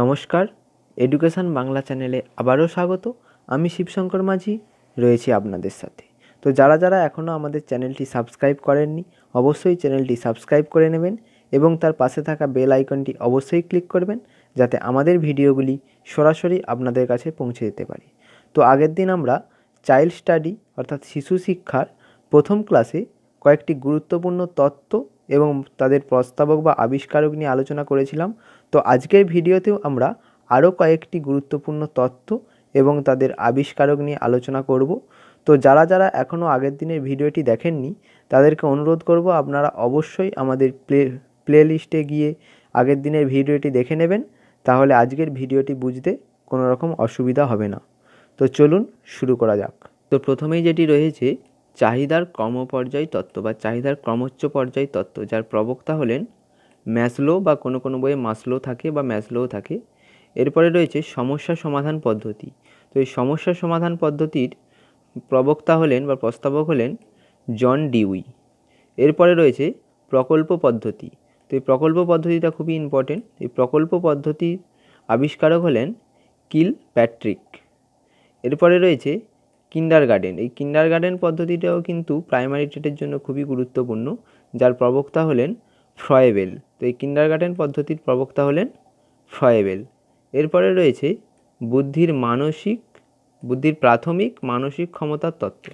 নমস্কার এডুকেশান বাংলা চ্যানেলে আবারও স্বাগত। আমি শিবশঙ্কর মাঝি, রয়েছি আপনাদের সাথে। তো যারা যারা এখনও আমাদের চ্যানেলটি সাবস্ক্রাইব করেননি, অবশ্যই চ্যানেলটি সাবস্ক্রাইব করে নেবেন এবং তার পাশে থাকা বেল আইকনটি অবশ্যই ক্লিক করবেন, যাতে আমাদের ভিডিওগুলি সরাসরি আপনাদের কাছে পৌঁছে যেতে পারে। তো আগের দিন আমরা চাইল্ড স্টাডি অর্থাৎ শিশু শিক্ষার প্রথম ক্লাসে কয়েকটি গুরুত্বপূর্ণ তত্ত্ব এবং তাদের প্রস্তাবক বা আবিষ্কারক নিয়ে আলোচনা করেছিলাম। তো আজকের ভিডিওতেও আমরা আরও কয়েকটি গুরুত্বপূর্ণ তত্ত্ব এবং তাদের আবিষ্কারক নিয়ে আলোচনা করব। তো যারা যারা এখনও আগের দিনের ভিডিওটি দেখেননি, তাদেরকে অনুরোধ করব আপনারা অবশ্যই আমাদের প্লে প্লে লিস্টে গিয়ে আগের দিনের ভিডিওটি দেখে নেবেন। তাহলে আজকের ভিডিওটি বুঝতে কোনো রকম অসুবিধা হবে না। তো চলুন শুরু করা যাক। তো প্রথমেই যেটি রয়েছে চাহিদার ক্রমপর্যায় তত্ত্ব বা চাহিদার ক্রমোচ্চ পর্যায় তত্ত্ব, যার প্রবক্তা হলেন ম্যাসলো বা কোনো কোনো বইয়ে মাসলো থাকে বা ম্যাসলোও থাকে। এরপরে রয়েছে সমস্যা সমাধান পদ্ধতি। তো এই সমস্যা সমাধান পদ্ধতির প্রবক্তা হলেন বা প্রস্তাবক হলেন জন ডিউই। এরপরে রয়েছে প্রকল্প পদ্ধতি। তো এই প্রকল্প পদ্ধতিটা খুবই ইম্পর্টেন্ট এই প্রকল্প পদ্ধতির আবিষ্কারক হলেন কিল প্যাট্রিক। এরপরে রয়েছে কিন্ডার গার্ডেন এই কিন্ডার গার্ডেন পদ্ধতিটাও কিন্তু প্রাইমারি টেটের জন্য খুবই গুরুত্বপূর্ণ, যার প্রবক্তা হলেন ফ্রয়েবেল। তো এই কিন্ডার গার্ডেন পদ্ধতির প্রবক্তা হলেন ফ্রয়েবেল। এরপরে রয়েছে বুদ্ধির মানসিক, বুদ্ধির প্রাথমিক মানসিক ক্ষমতার তত্ত্ব।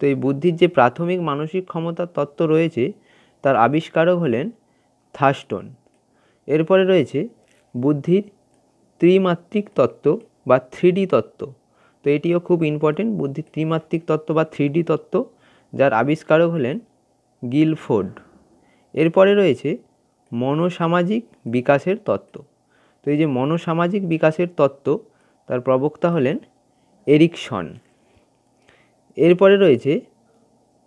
তো এই বুদ্ধির যে প্রাথমিক মানসিক ক্ষমতার তত্ত্ব রয়েছে, তার আবিষ্কারক হলেন থাস্টন। এরপরে রয়েছে বুদ্ধির ত্রিমাত্রিক তত্ত্ব বা থ্রিডি তত্ত্ব। তো এটিও খুব ইম্পর্টেন্ট বুদ্ধির ত্রিমাত্রিক তত্ত্ব বা থ্রিডি তত্ত্ব, যার আবিষ্কারক হলেন গিলফোর্ড। এরপরে রয়েছে মনোসামাজিক বিকাশের তত্ত্ব। তো এই যে মনোসামাজিক বিকাশের তত্ত্ব, তার প্রবক্তা হলেন এরিকসন। এরপরে রয়েছে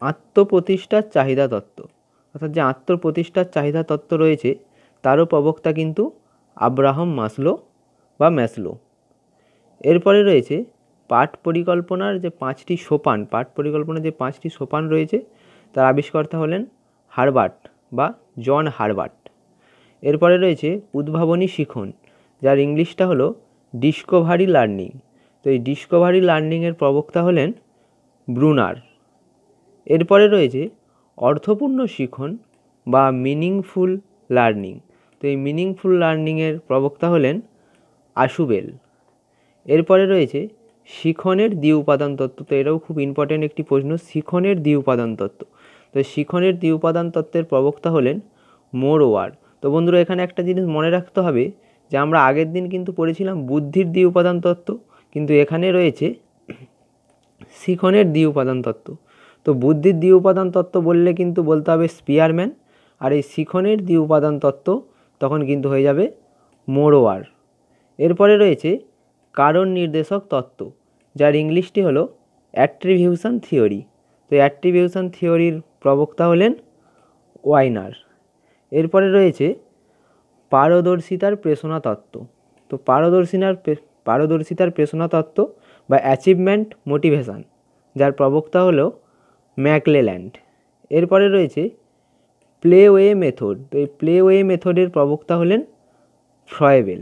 আত্মপ্রতিষ্ঠার চাহিদা তত্ত্ব। অর্থাৎ যে আত্মপ্রতিষ্ঠার চাহিদা তত্ত্ব রয়েছে, তারও প্রবক্তা কিন্তু আব্রাহাম মাসলো বা ম্যাসলো। এরপরে রয়েছে পাঠ পরিকল্পনার যে পাঁচটি সোপান, পাঠ পরিকল্পনার যে পাঁচটি সোপান রয়েছে, তার আবিষ্কর্তা হলেন হারবার্ট বা জন হারবার্ট। এরপরে রয়েছে উদ্ভাবনী শিখন, যার ইংলিশটা হলো ডিসকভারি লার্নিং। তো এই ডিসকভারি লার্নিংয়ের প্রবক্তা হলেন ব্রুনার। এরপরে রয়েছে অর্থপূর্ণ শিখন বা মিনিংফুল লার্নিং। তো এই মিনিংফুল লার্নিংয়ের প্রবক্তা হলেন আশুবেল। এরপরে রয়েছে শিখনের দ্বি উপাদান তত্ত্ব, তো এটাও খুব ইম্পর্ট্যান্ট একটি প্রশ্ন, শিখনের দ্বি উপাদান তত্ত্ব। তো শিখনের দ্বি উপাদান তত্ত্বের প্রবক্তা হলেন মোরওয়ার। তো বন্ধুরা, এখানে একটা জিনিস মনে রাখতে হবে যে, আমরা আগের দিন কিন্তু পড়েছিলাম বুদ্ধির দ্বি উপাদান তত্ত্ব, কিন্তু এখানে রয়েছে শিখনের দ্বি উপাদান তত্ত্ব। তো বুদ্ধির দ্বি উপাদান তত্ত্ব বললে কিন্তু বলতে হবে স্পিয়ারম্যান আর এই শিখনের দ্বি উপাদান তত্ত্ব তখন কিন্তু হয়ে যাবে মোরোয়ার এরপরে রয়েছে কারণ নির্দেশক তত্ত্ব। যার ইংলিশটি হলো অ্যাট্রিবিউশন থিওরি। তো অ্যাট্রিবিউশন থিওরির প্রবক্তা হলেন ওয়াইনার। এরপরে রয়েছে পারদর্শিতার প্রেষণা তত্ত্ব। তো পারদর্শিনার পারদর্শিতার প্রেষণা তত্ত্ব বা অ্যাচিভমেন্ট মোটিভেশান যার প্রবক্তা হলো ম্যাকলেল্যান্ড। এরপরে রয়েছে প্লে ওয়ে মেথড। তো এই প্লে ওয়ে মেথডের প্রবক্তা হলেন ফ্রয়েবেল।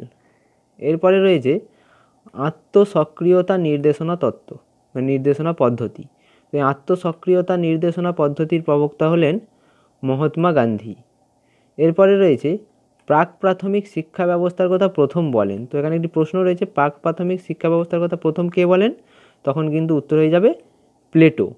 এরপরে রয়েছে আত্মসক্রিয়তা নির্দেশনা তত্ত্ব বা নির্দেশনা পদ্ধতি। এই আত্মসক্রিয়তা নির্দেশনা পদ্ধতির প্রবক্তা হলেন মহাত্মা গান্ধী। এরপরে রয়েছে, প্রাক প্রাথমিক শিক্ষা ব্যবস্থার কথা প্রথম বলেন। তো এখানে একটি প্রশ্ন রয়েছে, প্রাক প্রাথমিক শিক্ষা ব্যবস্থার কথা প্রথম কে বলেন? তখন কিন্তু উত্তর হয়ে যাবে প্লেটো।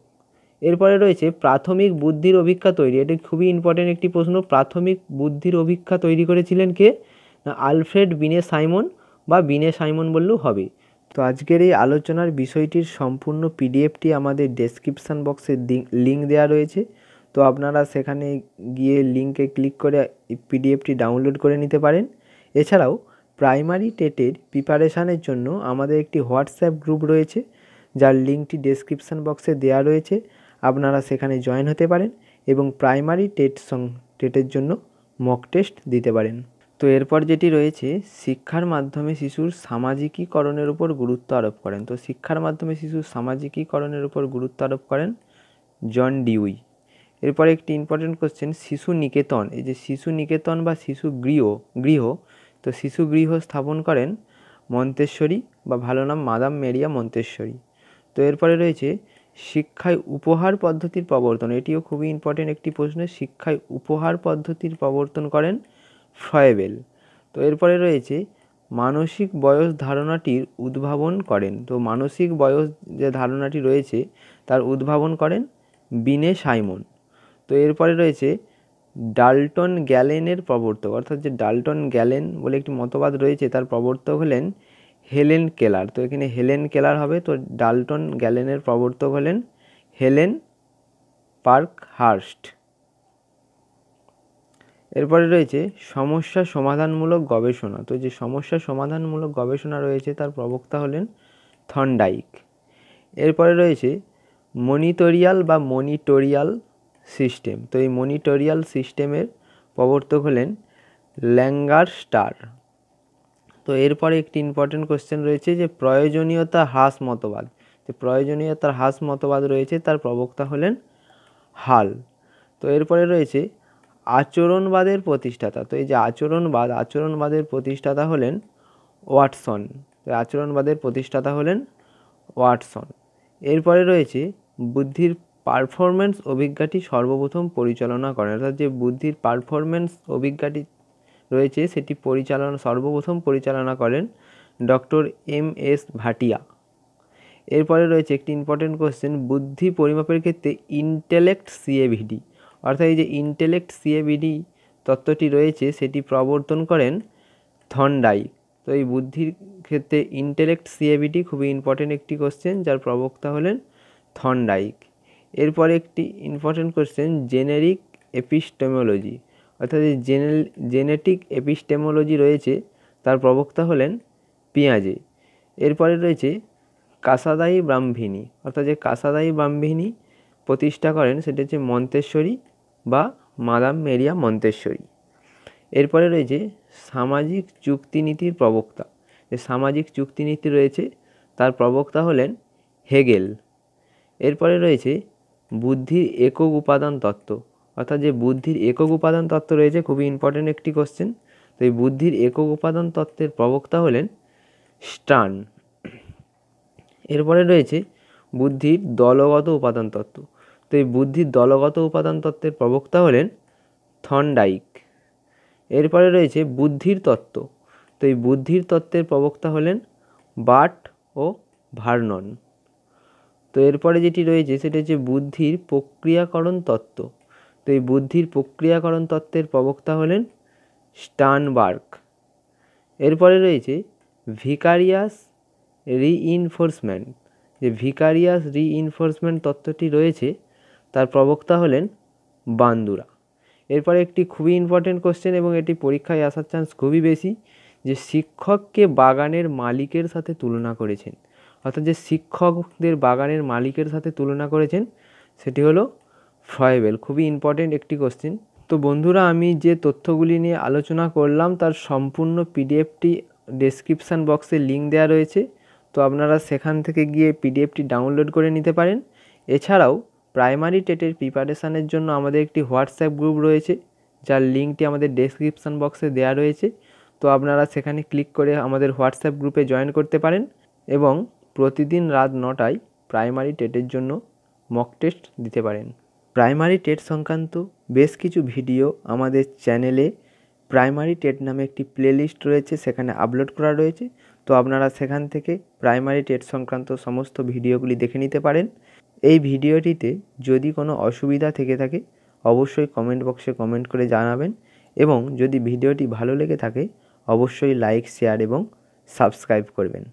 এরপরে রয়েছে, প্রাথমিক বুদ্ধির অভিক্ষা তৈরি। এটি খুবই ইম্পর্টেন্ট একটি প্রশ্ন। প্রাথমিক বুদ্ধির অভিক্ষা তৈরি করেছিলেন কে? আলফ্রেড বিনে সাইমন বা বিনে সাইমন বললেও হবে। তো আজকের এই আলোচনার বিষয়টির সম্পূর্ণ পিডিএফটি আমাদের ডেসক্রিপশান বক্সে লিঙ্ক দেওয়া রয়েছে। তো আপনারা সেখানে গিয়ে লিঙ্কে ক্লিক করে পিডিএফটি ডাউনলোড করে নিতে পারেন। এছাড়াও প্রাইমারি টেটের প্রিপারেশানের জন্য আমাদের একটি হোয়াটসঅ্যাপ গ্রুপ রয়েছে, যার লিঙ্কটি ডেসক্রিপশান বক্সে দেওয়া রয়েছে। আপনারা সেখানে জয়েন হতে পারেন এবং প্রাইমারি টেট সং টেটের জন্য মক টেস্ট দিতে পারেন। তো এরপর যেটি রয়েছে, শিক্ষার মাধ্যমে শিশুর সামাজিকীকরণের উপর গুরুত্ব আরোপ করেন। তো শিক্ষার মাধ্যমে শিশুর সামাজিকীকরণের উপর গুরুত্ব আরোপ করেন জন ডিউই। এরপরে একটি ইম্পর্টেন্ট কোশ্চেন শিশু নিকেতন। এই যে শিশু নিকেতন বা শিশু গৃহ গৃহ, তো শিশু গৃহ স্থাপন করেন মন্তেশ্বরী বা ভালো নাম মাদাম মেরিয়া মন্তেশ্বরী। তো এরপরে রয়েছে, শিক্ষায় উপহার পদ্ধতির প্রবর্তন। এটিও খুবই ইম্পর্টেন্ট একটি প্রশ্ন, শিক্ষায় উপহার পদ্ধতির প্রবর্তন করেন ফ্রয়েবেল তো এরপরে রয়েছে, মানসিক বয়স ধারণাটির উদ্ভাবন করেন। তো মানসিক বয়স যে ধারণাটি রয়েছে, তার উদ্ভাবন করেন বিনে সাইমন। তো এরপরে রয়েছে, ডাল্টন গ্যালেনের প্রবর্তক। অর্থাৎ যে ডাল্টন গ্যালেন বলে একটি মতবাদ রয়েছে, তার প্রবর্তক হলেন হেলেন কেলার। তো এখানে হেলেন কেলার হবে, তো ডাল্টন গ্যালেনের প্রবর্তক হলেন হেলেন পার্ক হার্স্ট এরপরে রয়েছে সমস্যা সমাধানমূলক গবেষণা। তো যে সমস্যা সমাধানমূলক গবেষণা রয়েছে, তার প্রবক্তা হলেন থন্ডাইক। এরপরে রয়েছে মনিটোরিয়াল বা মনিটোরিয়াল সিস্টেম। তো এই মনিটোরিয়াল সিস্টেমের প্রবর্তক হলেন ল্যাঙ্গার স্টার। তো এরপরে একটি ইম্পর্টেন্ট কোশ্চেন রয়েছে যে প্রয়োজনীয়তা হ্রাস মতবাদ। যে প্রয়োজনীয়তার হ্রাস মতবাদ রয়েছে, তার প্রবক্তা হলেন হাল। তো এরপরে রয়েছে আচরণবাদের প্রতিষ্ঠাতা। তো এই যে আচরণবাদ, আচরণবাদের প্রতিষ্ঠাতা হলেন ওয়াটসন। আচরণবাদের প্রতিষ্ঠাতা হলেন ওয়াটসন। এরপরে রয়েছে বুদ্ধির পারফরমেন্স অভিজ্ঞাটি সর্বপ্রথম পরিচালনা করেন। অর্থাৎ যে বুদ্ধির পারফরমেন্স অভিজ্ঞাটি রয়েছে, সেটি পরিচালনা, সর্বপ্রথম পরিচালনা করেন ডক্টর এম এস ভাটিয়া। এরপরে রয়েছে একটি ইম্পর্টেন্ট কোশ্চেন বুদ্ধি পরিমাপের ক্ষেত্রে ইন্টেলেক্ট সিএভিডি অর্থাৎ এই যে ইন্টেলেক্ট সিএবিডি তত্ত্বটি রয়েছে, সেটি প্রবর্তন করেন থন্ডাই। তো এই বুদ্ধির ক্ষেত্রে ইন্টেলেক্ট সিএভিডি খুবই ইম্পর্টেন্ট একটি কোশ্চেন যার প্রবক্তা হলেন থন্ডাইক এরপরে একটি ইম্পর্টেন্ট কোশ্চেন জেনেরিক এপিস্টেমোলজি অর্থাৎ এই জেনেটিক এপিস্টেমোলজি রয়েছে, তার প্রবক্তা হলেন পিঁয়াজে। এরপরে রয়েছে কাসাদাই ব্রাহ্মিনী অর্থাৎ যে কাসাদাই ব্রাহ্মিনী প্রতিষ্ঠা করেন, সেটা হচ্ছে মন্তেশ্বরী বা মাদাম মেরিয়া মন্তেশ্বরী। এরপরে রয়েছে সামাজিক চুক্তিনীতির প্রবক্তা। যে সামাজিক চুক্তিনীতি রয়েছে, তার প্রবক্তা হলেন হেগেল। এরপরে রয়েছে বুদ্ধির একক উপাদান তত্ত্ব। অর্থাৎ যে বুদ্ধির একক উপাদান তত্ত্ব রয়েছে, খুবই ইম্পর্টেন্ট একটি কোশ্চেন তো এই বুদ্ধির একক উপাদান তত্ত্বের প্রবক্তা হলেন স্টান এরপরে রয়েছে বুদ্ধির দলগত উপাদান তত্ত্ব। তো এই বুদ্ধির দলগত উপাদান তত্ত্বের প্রবক্তা হলেন থন্ডাইক। এরপরে রয়েছে বুদ্ধির তত্ত্ব। তো এই বুদ্ধির তত্ত্বের প্রবক্তা হলেন বাট ও ভার্নন। তো এরপরে যেটি রয়েছে সেটা হচ্ছে বুদ্ধির প্রক্রিয়াকরণ তত্ত্ব। তো এই বুদ্ধির প্রক্রিয়াকরণ তত্ত্বের প্রবক্তা হলেন স্টানবার্গ। এরপরে রয়েছে ভিকারিয়াস রিইনফোর্সমেন্ট। যে ভিকারিয়াস রিইনফোর্সমেন্ট তত্ত্বটি রয়েছে তার প্রবক্তা হলেন বান্দুরা। এরপরে একটি খুবই ইম্পর্টেন্ট কোশ্চেন এবং এটি পরীক্ষায় আসার চান্স খুবই বেশি, যে শিক্ষককে বাগানের মালিকের সাথে তুলনা করেছেন। অর্থাৎ যে শিক্ষকদের বাগানের মালিকের সাথে তুলনা করেছেন, সেটি হলো ফ্রয়েবেল। খুবই ইম্পর্টেন্ট একটি কোশ্চেন তো বন্ধুরা, আমি যে তথ্যগুলি নিয়ে আলোচনা করলাম, তার সম্পূর্ণ পিডিএফটি ডেসক্রিপশান বক্সে লিঙ্ক দেওয়া রয়েছে। তো আপনারা সেখান থেকে গিয়ে পিডিএফটি ডাউনলোড করে নিতে পারেন। এছাড়াও প্রাইমারি টেটের প্রিপারেশানের জন্য আমাদের একটি হোয়াটসঅ্যাপ গ্রুপ রয়েছে, যার লিঙ্কটি আমাদের ডেসক্রিপশান বক্সে দেওয়া রয়েছে। তো আপনারা সেখানে ক্লিক করে আমাদের হোয়াটসঅ্যাপ গ্রুপে জয়েন করতে পারেন এবং প্রতিদিন রাত নটায় প্রাইমারি টেটের জন্য মক টেস্ট দিতে পারেন। প্রাইমারি টেট সংক্রান্ত বেশ কিছু ভিডিও আমাদের চ্যানেলে প্রাইমারি টেট নামে একটি প্লেলিস্ট রয়েছে, সেখানে আপলোড করা রয়েছে। তো আপনারা সেখান থেকে প্রাইমারি টেট সংক্রান্ত সমস্ত ভিডিওগুলি দেখে নিতে পারেন। এই ভিডিওটিতে যদি কোনো অসুবিধা থেকে থাকে, অবশ্যই কমেন্ট বক্সে কমেন্ট করে জানাবেন এবং যদি ভিডিওটি ভালো লেগে থাকে, অবশ্যই লাইক শেয়ার এবং সাবস্ক্রাইব করবেন।